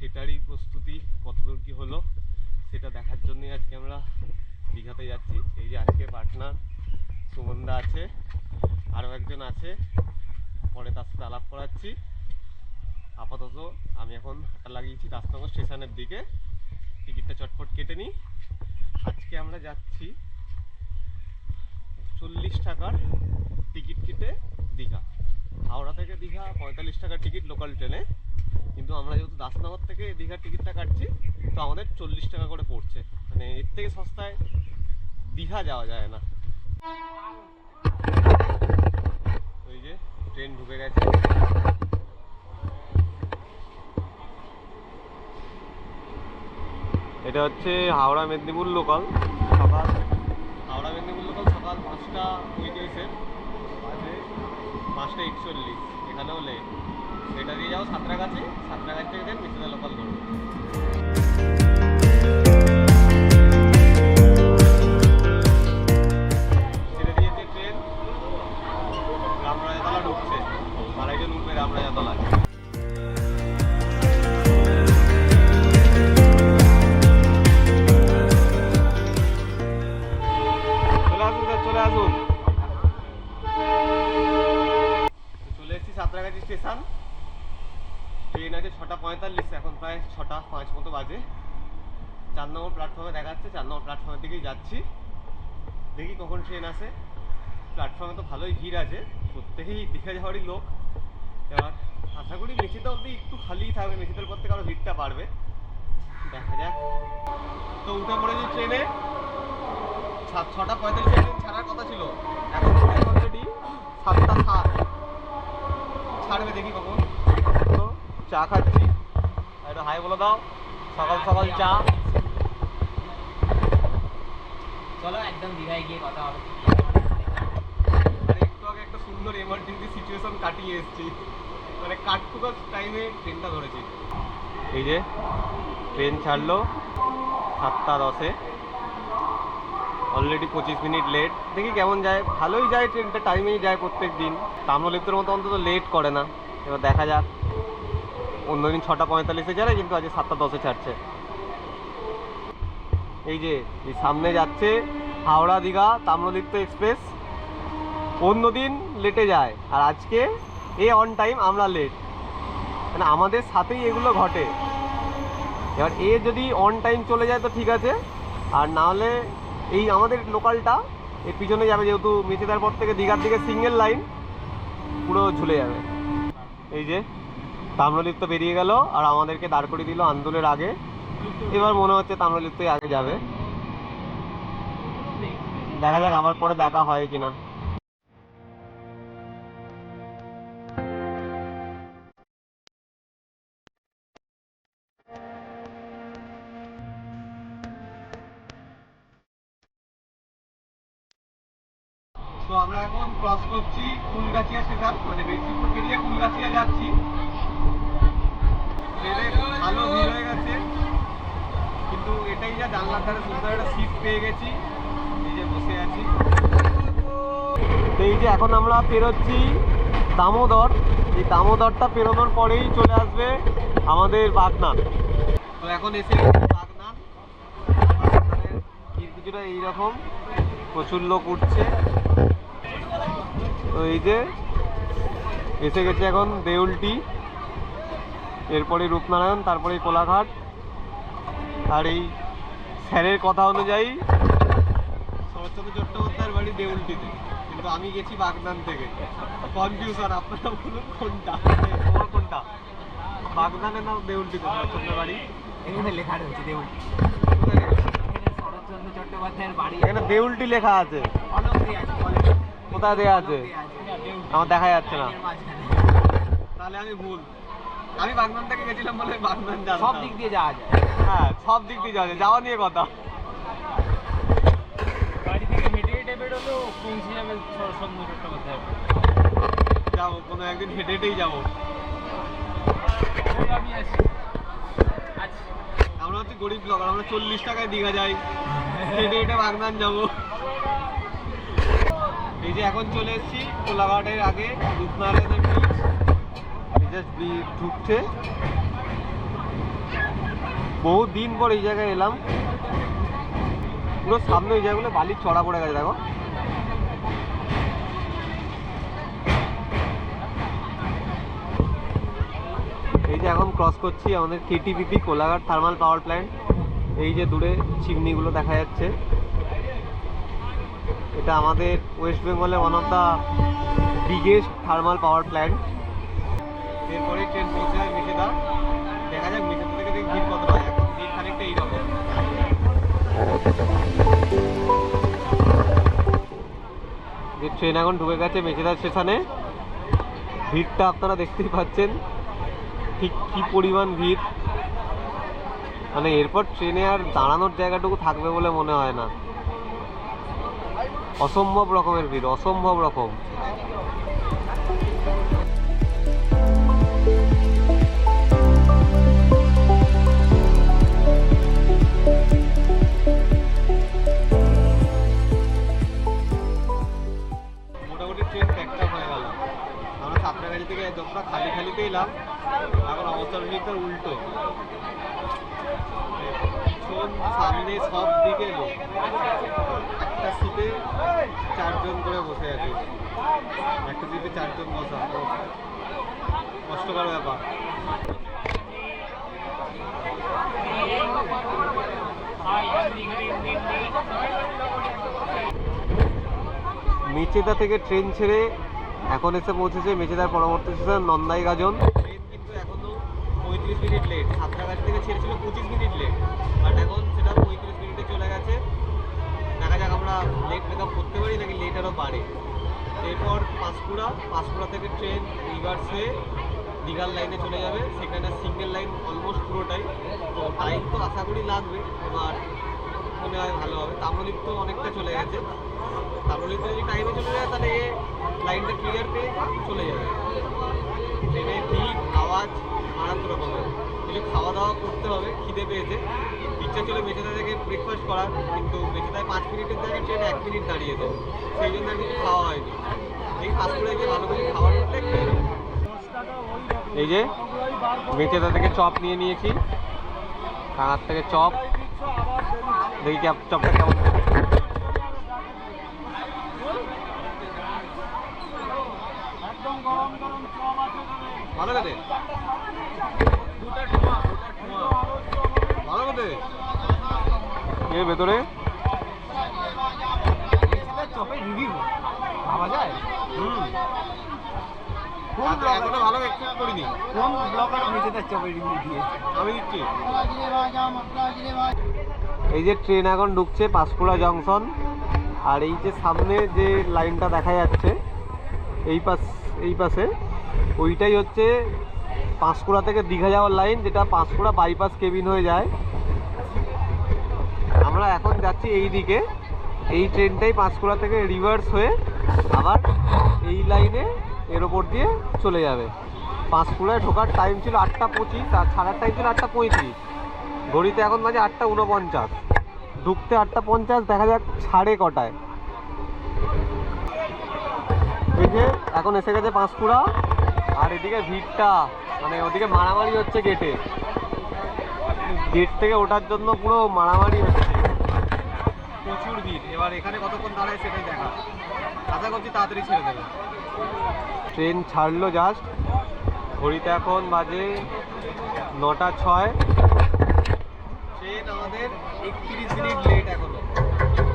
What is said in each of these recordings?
সেটারই প্রস্তুতি কতদূর কি হলো, সেটা দেখার জন্যই আজকে আমরা দীঘাতে যাচ্ছি। এই যে আজকে পার্টনার সুমনদা আছে, আরও একজন আছে, পরে তার সাথে আলাপ করাচ্ছি। আপাতত আমি এখন হাঁটা লাগিয়েছি দাসনগর স্টেশনের দিকে। টিকিটটা চটপট কেটে নিই। আজকে আমরা যাচ্ছি চল্লিশ টাকার টিকিট কেটে দীঘা। হাওড়া থেকে দীঘা পঁয়তাল্লিশ টাকার টিকিট লোকাল ট্রেনে। কিন্তু আমরা যেহেতু দাসনগর থেকে দীঘার টিকিটটা কাটছি, তো আমাদের চল্লিশ টাকা করে পড়ছে। মানে এর থেকে সস্তায় দীঘা যাওয়া যায় না। ওই যে ট্রেন ঢুকে গেছে। এটা হচ্ছে হাওড়া মেদিনীপুর লোকাল সকাল হাওড়া মেদিনীপুর লোকাল সকাল পাঁচটা পঁয়ত্রিশের পাঁচটা একচল্লিশ। এখানেও লেট এটা দিয়ে যাও সাঁতরাগাছি সাঁতরাগাছি থেকে মিথিলা লোকাল ধরো বাজে। চার নম্বর প্ল্যাটফর্মে দেখাচ্ছে চার নম্বর প্ল্যাটফর্মের দিকেই যাচ্ছি। দেখি কখন ট্রেন আসে। প্ল্যাটফর্মে তো ভালোই ভিড় আছে। প্রত্যেকেই দীঘা যাওয়ারই লোক। এবার আশা করি মেচিতে অবধি একটু খালি থাকবে। মেচিতের পর থেকে আরও ভিড়টা বাড়বে। দেখা যাক। তো উঠে পড়েছি ট্রেনে সাত, ছটা পঁয়তাল্লিশে ট্রেন ছাড়ার কথা ছিল। এখন অলরেডি সাতটা সাত। ছাড়বে দেখি কখন। তো চা খাচ্ছি। একটু হাই বলে দাও। সকাল সকাল চা। চলো একদম দীঘায় গিয়ে কথা হবে। একটু আগে একটা সুন্দর এমার্জেন্সি সিচুয়েশন কাটিয়ে এসেছি। মানে কাটটুকার টাইমে ট্রেনটা ধরেছি। এই যে ট্রেন ছাড়লো সাতটা দশে। অলরেডি পঁচিশ মিনিট লেট দেখি কেমন যায়। ভালোই যায় ট্রেনটা টাইমেই যায় প্রত্যেক দিন তাম্রলিপ্তর মতো অন্তত লেট করে না। এবার দেখা যাক। অন্যদিন ছটা পঁয়তাল্লিশে ছাড়ে কিন্তু আজকে সাতটা দশে ছাড়ছে। এই যে, এই সামনে যাচ্ছে হাওড়া দীঘা তাম্রলিপ্ত এক্সপ্রেস। অন্যদিন লেটে যায়, আর আজকে এ অন টাইম আমরা লেট মানে আমাদের সাথেই এগুলো ঘটে। এবার এ যদি অন টাইম চলে যায় তো ঠিক আছে, আর না হলে এই আমাদের লোকালটা, এর পিছনে যাবে যেহেতু মেচেদার পর থেকে দীঘার দিকে সিঙ্গেল লাইন পুরো ঝুলে যাবে। এই যে তাম্রলিপ্ত বেরিয়ে গেল আর আমাদেরকে দাঁড় করিয়ে দিল আন্দোলের আগে। এবার মনে হচ্ছে তাম্রলিপ্তই আগে যাবে। দেখা যাক আমার পরে দেখা হয় কিনা। এটাই যা জানলার ধারে সুন্দর একটা সিট পেয়ে গেছি। যে বসে আছি। তো এই যে এখন আমরা পেরোচ্ছি দামোদর। এই দামোদরটা পেরোনোর পরেই চলে আসবে আমাদের বাগনান। তো এখন এসে বাগনান। কিছুটা এইরকম প্রচুর লোক উঠছে। তো এই যে এসে গেছে এখন দেউলটি, এরপরে রূপনারায়ণ, তারপরে কোলাঘাট, আর এই স্যারের কথা অনুযায়ী শরৎচন্দ্র চট্টোপাধ্যায়ের বাড়ি দেউলটিতে। কিন্তু আমি গেছি বাগদান থেকে। কনফিউশন আপনারা বলুন কোনটা? তোমার কোনটা? বাগনানে না দেউলটিতে শরৎচন্দ্রের বাড়ি। এখানে লেখা রয়েছে দেউল কোথায় লেখা? এখানে শরৎচন্দ্র চট্টোপাধ্যায়ের বাড়ি। এখানে দেউলটি লেখা আছে। কোথায় দেওয়া আছে? আমার দেখা যাচ্ছে না। তাহলে আমি ভুল। আমি বাগনান থেকে গেছিলাম বলে বাগনান জানতাম সব দিক দিয়ে যাওয়া যায়। হ্যাঁ সব দিক দিয়ে যাওয়া যায়। যাওয়া নিয়ে কথা। বাড়ি থেকে হেঁটে হেঁটে বেরোলেও পৌঁছে যাবে যাব কোনো একদিন হেঁটে হেঁটেই যাব। আমি আছি আচ্ছা। আমরা হচ্ছে গরিব ব্লগার আমরা চল্লিশ টাকায় দীঘা যাই। হেঁটে হেঁটে বাগনান যাব। এই যে এখন চলে এসেছি কোলাঘাটের আগে রূপনারায়ণের ব্রিজ জাস্ট ঢুকছে। বহু দিন পর এই জায়গায় এলাম। পুরো সামনে ওই জায়গাগুলো, বালির চড়া পড়ে গেছে, দেখো। এই যে এখন ক্রস করছি, আমাদের KTPP Kolaghat thermal power plant এই যে দূরে চিমনিগুলো দেখা যাচ্ছে। এটা আমাদের ওয়েস্ট বেঙ্গলে one of the biggest thermal power plant এরপরে ট্রেন পৌঁছে যায় মেচেদা দেখা যাক থেকে দেখি ভিড় কত হয়। এখন ভিড় খানিকটা এইরকম। যে ট্রেন এখন ঢুকে গেছে মেচেদা স্টেশনে, ভিড়টা আপনারা দেখতেই পাচ্ছেন। ঠিক কি পরিমাণ ভিড়। মানে এরপর ট্রেনে আর দাঁড়ানোর জায়গাটুকু থাকবে বলে মনে হয় না। অসম্ভব রকমের ভিড়, অসম্ভব রকম। মেচেদা থেকে ট্রেন ছেড়ে এখন এসে পৌঁছেছে মেচেদার পরবর্তী স্টেশন নন্দাই গাজন। ট্রেন কিন্তু এখনও পঁয়ত্রিশ মিনিট লেট থেকে ছেড়েছিল পঁচিশ মিনিট লেট বাট এখন সেটা পঁয়ত্রিশ মিনিটে চলে গেছে। দেখা যাক আমরা লেট মেকআপ করতে পারি নাকি লেট আরও বাড়ে। এরপর পাঁশকুড়া পাঁশকুড়া থেকে ট্রেন রিভার্স দীঘার লাইনে চলে যাবে। সেখানে সিঙ্গেল লাইন অলমোস্ট পুরোটাই। তো টাইম তো আশা করি লাগবে এবার মনে হয় ভালো হবে। তামলিপ তো অনেকটা চলে গেছে। তামলিপ যদি টাইমে চলে যায়, তাহলে এ লাইনটা ক্লিয়ার পেয়ে চলে যাবে। ট্রেনে ভিড়, আওয়াজ মারাত্মক রকমের। কিছু খাওয়া দাওয়া করতে হবে, খিদে পেয়েছে। ইচ্ছা ছিল মেচেদা থেকে ব্রেকফাস্ট করার, কিন্তু মেচেদায় পাঁচ মিনিটের জায়গায় ট্রেন এক মিনিট দাঁড়িয়ে দাঁড়িয়েছে। সেই জন্য কিছু খাওয়া হয়নি। এই ফাস্ট করে গিয়ে ভালো কিছু খাবার উঠলে নেব। এই যে মেচেদা থেকে চপ নিয়ে নিয়েছি। কাঙার থেকে চপ। দেখি চপটা কেমন চপ ভালো এর ভেতরে চপের রিভিউ ভাবা যায় হুম। কোন ব্লগার ভালো এক্সপেক্ট করিনি। কোন ব্লগার নিজেদের চপের রিভিউ দিয়েছে আমি দিচ্ছি। এই যে ট্রেন এখন ঢুকছে পাঁশকুড়া জংশন আর এই যে সামনে যে লাইনটা দেখা যাচ্ছে, এই পাশ, এই পাশে, ওইটাই হচ্ছে পাঁশকুড়া থেকে দীঘা যাওয়ার লাইন যেটা পাঁশকুড়া বাইপাস কেবিন হয়ে যায়। আমরা এখন যাচ্ছি এই দিকে এই ট্রেনটাই পাঁশকুড়া থেকে রিভার্স হয়ে আবার এই লাইনে এর ওপর দিয়ে চলে যাবে। পাঁশকুড়ায় ঢোকার টাইম ছিল আটটা পঁচিশ, আর ছাড়ার টাইম ছিল আটটা পঁয়ত্রিশ। ঘড়িতে এখন বাজে আটটা উনপঞ্চাশ ঢুকতে আটটা পঞ্চাশ, দেখা যাক ছাড়ে কটায়। এই এখন এসে গেছে পাঁশকুড়া। আর এদিকে ভিড়টা মানে ওদিকে মারামারি হচ্ছে গেটে গেট থেকে ওঠার জন্য পুরো মারামারি হচ্ছে। প্রচুর ভিড়। এবার এখানে কতক্ষণ দাঁড়ায় সেটাই দেখা। আশা করছি তাড়াতাড়ি ছেড়ে দেবে। ট্রেন ছাড়লো জাস্ট ঘড়িতে এখন বাজে নটা ছয়। একত্রিশ মিনিট লেট এখনও।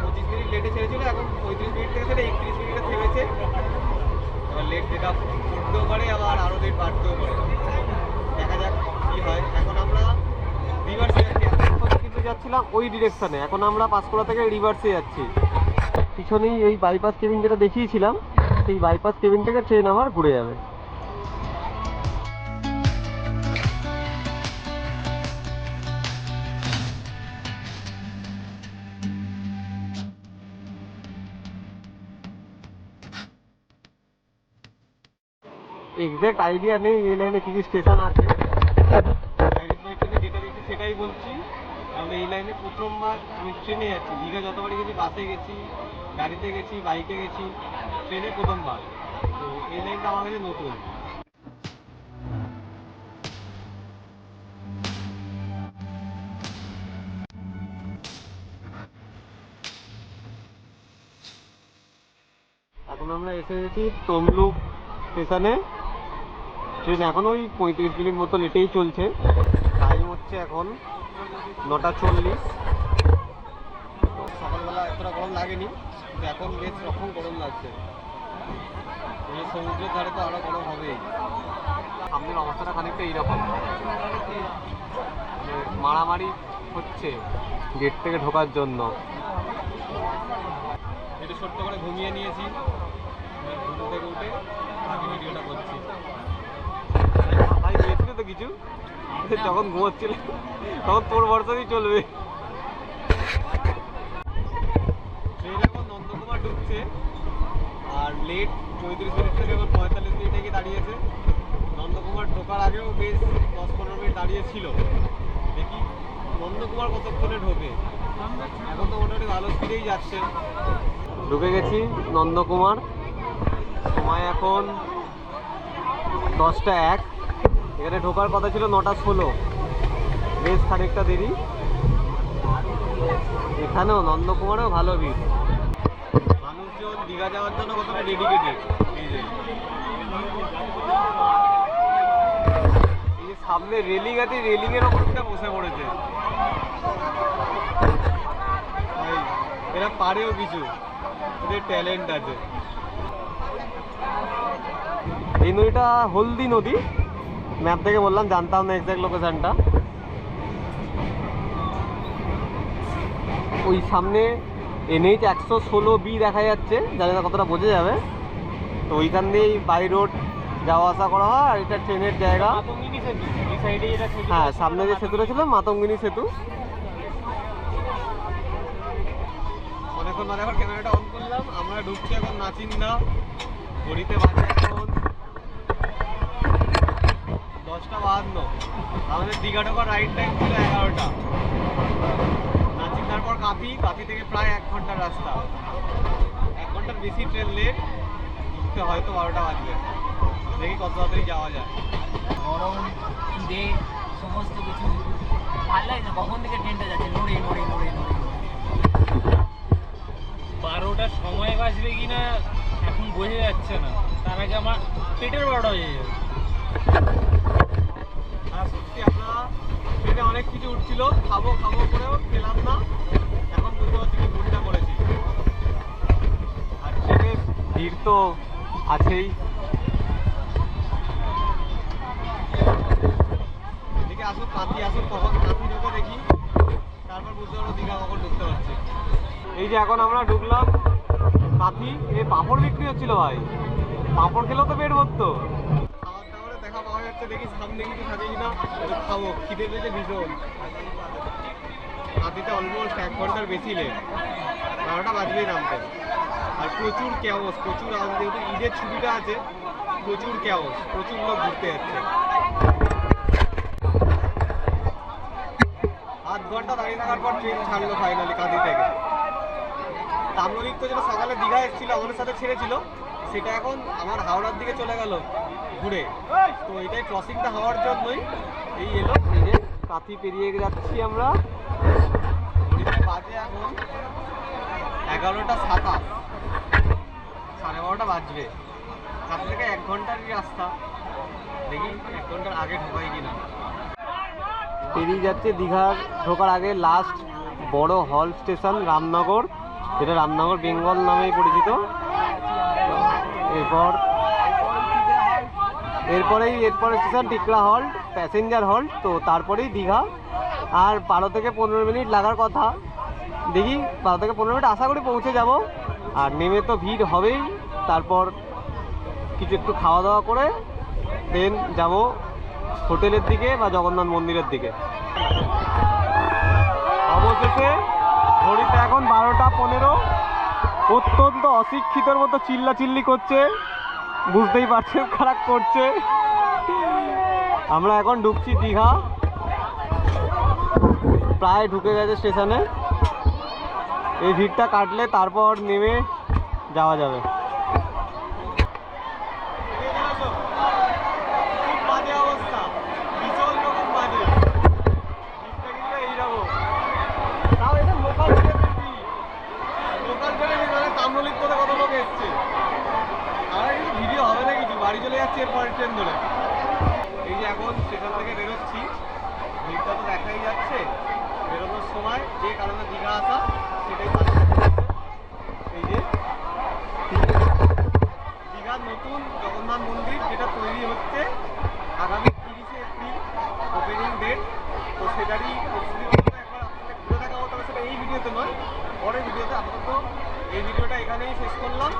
পঁচিশ মিনিট লেটে ছেড়েছিল, এখন পঁয়ত্রিশ মিনিট থেকে সেটা একত্রিশ মিনিটে থেমেছে। এবার লেট যেটা করতেও পারে, আবার আরও লেট বাড়তেও পারে। দেখা যাক কী হয়। এখন আমরা রিভার্সে যাচ্ছি। কিন্তু যাচ্ছিলাম ওই ডিরেকশনে এখন আমরা পাঁশকুড়া থেকে রিভার্সে যাচ্ছি। পিছনেই ওই বাইপাস কেবিন যেটা দেখিয়েছিলাম, সেই বাইপাস কেবিন থেকে ট্রেন আমার ঘুরে যাবে। এক্সাক্ট আইডিয়া নেই, এই লাইনে কি কি স্টেশন আছে। যেটা দেখছি সেটাই বলছি। আমি এই লাইনে প্রথমবার আমি ট্রেনে যাচ্ছি দীঘা যতবারই গেছি বাসে গেছি, গাড়িতে গেছি বাইকে গেছি ট্রেনে প্রথমবার। তো এই লাইনটা আমার কাছে নতুন। এখন আমরা এসে গেছি তমলুক স্টেশনে ট্রেন এখন ওই পঁয়ত্রিশ মিনিট মতো লেটেই চলছে। টাইম হচ্ছে এখন নটা চল্লিশ। সকালবেলা এতটা গরম লাগেনি এখন বেশ রকম গরম লাগছে। সমুদ্রের ধারে তো আরও গরম হবেই। সামনের অবস্থাটা খানিকটা এইরকম। মানে মারামারি হচ্ছে গেট থেকে ঢোকার জন্য। একটু ছোট্ট করে ঘুমিয়ে নিয়েছি। ঘুম থেকে উঠে বাকি ভিডিওটা করছি। তো কিছু। যখন ঘুমোচ্ছিল, তখন তোর ভরসাতেই চলবে। ট্রেন এখন নন্দকুমার ঢুকছে, আর লেট চৌত্রিশ মিনিট থেকে এখন পঁয়তাল্লিশ মিনিটে গিয়ে দাঁড়িয়েছে। নন্দকুমার ঢোকার আগেও বেশ দশ পনেরো মিনিট দাঁড়িয়ে ছিল দেখি নন্দকুমার কতক্ষণে ঢোকে? এখন তো মোটামুটি ভালো স্পিডেই যাচ্ছে। ঢুকে গেছি নন্দকুমার। সময় এখন দশটা এক। এখানে ঢোকার কথা ছিল নটা ষোলো। বেশ খানিকটা দেরি। এখানেও নন্দকুমারেও ভালো ভিড়। মানুষজন দীঘা যাওয়ার জন্য কতটা ডেডিকেটেড এই যে। সামনে রেলিং আছে রেলিং এর ওপরটা বসে পড়েছে। এরা পারেও কিছু। এদের ট্যালেন্ট আছে। এই নদীটা হলদি নদী। ম্যাপ থেকে বললাম জানতাম না এক্সাক্ট লোকেশনটা ওই সামনে এনএইচ একশো ষোলো বি দেখা যাচ্ছে জানি না কতটা বোঝা যাবে। তো ওইখান দিয়েই বাই রোড যাওয়া আসা করা হয় আর এটা ট্রেনের জায়গা। হ্যাঁ সামনে যে সেতুটা ছিল মাতঙ্গিনী সেতু। অনেকক্ষণ আবার ক্যামেরাটা অন করলাম আমরা ঢুকছি এখন নাচিন্দা ঘড়িতে বাজে এখন দশটা বাহান্ন আমাদের দীঘা ঢোকার রাইড টাইম ছিল এগারোটা। নাচিন্দার পর কাঁথি কাঁথি থেকে প্রায় এক ঘণ্টার রাস্তা। এক ঘণ্টার বেশি ট্রেন লেট ঢুকতে হয়তো বারোটা বাজবে। দেখি কত তাড়াতাড়ি যাওয়া যায়। গরম খিদে সমস্ত কিছু ভালো লাগে না। কখন থেকে ট্রেনটা যাচ্ছে? নড়ে নড়ে নড়ে নড়ে। বারোটার সময় বাজবে কিনা এখন বোঝা যাচ্ছে না। তার আগে আমার পেটের বারোটা হয়ে যাবে। আর সত্যি আমরা ট্রেনে অনেক কিছু উঠছিল। খাব খাব করেও খেলাম না। এখন বুঝতে পারছি কি ভুলটা করেছি। আর ট্রেনের ভিড় তো আছেই। এদিকে আসুন কাঁথি আসুন, কখন কাঁথি ঢুকে দেখি। তারপর বুঝতে পারব দীঘা কখন ঢুকতে পারছি। এই যে এখন আমরা ঢুকলাম কাঁথি এ পাঁপড় বিক্রি হচ্ছিল ভাই। পাঁপড় খেলেও তো পেট ভরতো। যাচ্ছে দেখি সামনে কিছু থাকে কিনা খাব। খিদে পেয়েছে ভীষণ। হাতিতে অলমোস্ট এক ঘণ্টার বেশি লেট বারোটা বাজবেই নামতে। আর প্রচুর ক্যাওস প্রচুর যেহেতু ঈদের ছুটিটা আছে, প্রচুর ক্যাওস প্রচুর লোক ঘুরতে যাচ্ছে। আধ ঘণ্টা দাঁড়িয়ে থাকার পর ট্রেন ছাড়লো ফাইনালি কাঁদি থেকে। তাম্রলিক তো যেটা সকালে দীঘা এসেছিল, আমাদের সাথে ছেড়েছিল। সেটা এখন আমার হাওড়ার দিকে চলে গেল ঘুরে। তো এটাই ক্রসিংটা হওয়ার জন্যই এই এলো। এই যে কাঁথি পেরিয়ে যাচ্ছি আমরা। বাজে এখন এগারোটা সাতাশ। সাড়ে বারোটা বাজবে। কাঁথি থেকে এক ঘন্টারই রাস্তা। দেখি এক ঘণ্টার আগে ঢোকাই কিনা। পেরিয়ে যাচ্ছে দীঘার। ঢোকার আগে লাস্ট বড় হল স্টেশন রামনগর। যেটা রামনগর বেঙ্গল নামেই পরিচিত। এরপর, এরপরেই, এরপরে station Tikra halt passenger halt তো তারপরেই দীঘা। আর বারো থেকে পনেরো মিনিট লাগার কথা। দেখি, বারো থেকে পনেরো মিনিট আশা করি পৌঁছে যাব। আর নেমে তো ভিড় হবেই। তারপর কিছু একটু খাওয়া দাওয়া করে দেন যাব হোটেলের দিকে বা জগন্নাথ মন্দিরের দিকে। অবশেষে, ঘড়িতে এখন বারোটা পনেরো। অত্যন্ত অশিক্ষিতর মতো চিল্লা চিল্লি করছে। বুঝতেই পারছেন খারাপ করছে। আমরা এখন ঢুকছি দীঘা। প্রায় ঢুকে গেছে স্টেশনে। এই ভিড়টা কাটলে তারপর নেমে যাওয়া যাবে বাজে অবস্থা ভীষণ রকম বাজে ভিড়টা কিন্তু এইরকম তাও এটা লোকাল ট্রেন লোকাল ট্রেনে মানে তাম্রলিপ্ত থেকে কত লোক এসছে আমার কিন্তু ভিডিও হবে না কিছু বাড়ি চলে যাচ্ছি এরপরের ট্রেন ধরে। এই যে এখন স্টেশন থেকে বেরোচ্ছি, ভিড়টা তো দেখাই যাচ্ছে। বেরোনোর সময় যে কারণে দীঘা আসা, সেটাই হচ্ছে। এই যে দীঘার নতুন জগন্নাথ মন্দির যেটা তৈরি হচ্ছে, আগামী তিরিশে এপ্রিল ওপেনিং ডেট তো সেটারই ঘুরে দেখা হতে সেটা এই ভিডিওতে নয়, পরের ভিডিওতে আপাতত। এই ভিডিওটা এখানেই শেষ করলাম।